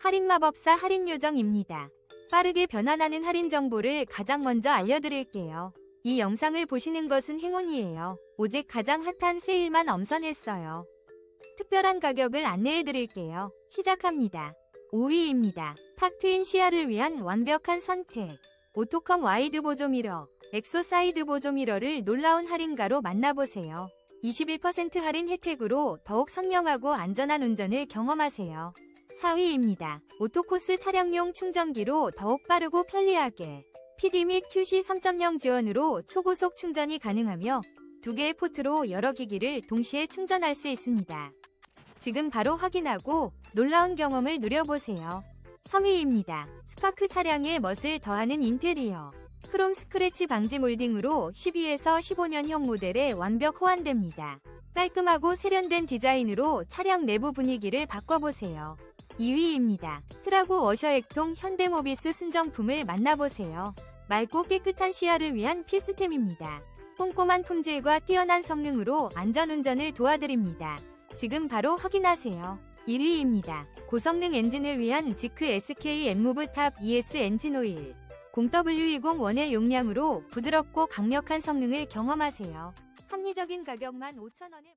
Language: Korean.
할인마법사 할인요정입니다. 빠르게 변환하는 할인 정보를 가장 먼저 알려드릴게요. 이 영상을 보시는 것은 행운이에요. 오직 가장 핫한 세일만 엄선했어요. 특별한 가격을 안내해드릴게요. 시작합니다. 5위입니다. 탁 트인 시야를 위한 완벽한 선택. 오토컴 와이드 보조 미러, 엑소 사이드 보조 미러를 놀라운 할인가로 만나보세요. 21% 할인 혜택으로 더욱 선명하고 안전한 운전을 경험하세요. 4위입니다. 오토코스 차량용 충전기로 더욱 빠르고 편리하게 PD 및 QC 3.0 지원으로 초고속 충전이 가능하며 두 개의 포트로 여러 기기를 동시에 충전할 수 있습니다. 지금 바로 확인하고 놀라운 경험을 누려보세요. 3위입니다. 스파크 차량의 멋을 더하는 인테리어. 크롬 스크래치 방지 몰딩으로 12에서 15년형 모델에 완벽 호환됩니다. 깔끔하고 세련된 디자인으로 차량 내부 분위기를 바꿔보세요. 2위입니다. 트라고 워셔 액통 현대모비스 순정품을 만나보세요. 맑고 깨끗한 시야를 위한 필수템입니다. 꼼꼼한 품질과 뛰어난 성능으로 안전운전을 도와드립니다. 지금 바로 확인하세요. 1위입니다. 고성능 엔진을 위한 지크 SK N무브 탑 ES 엔진 오일. 0W201의 용량으로 부드럽고 강력한 성능을 경험하세요. 합리적인 가격만 5,000원에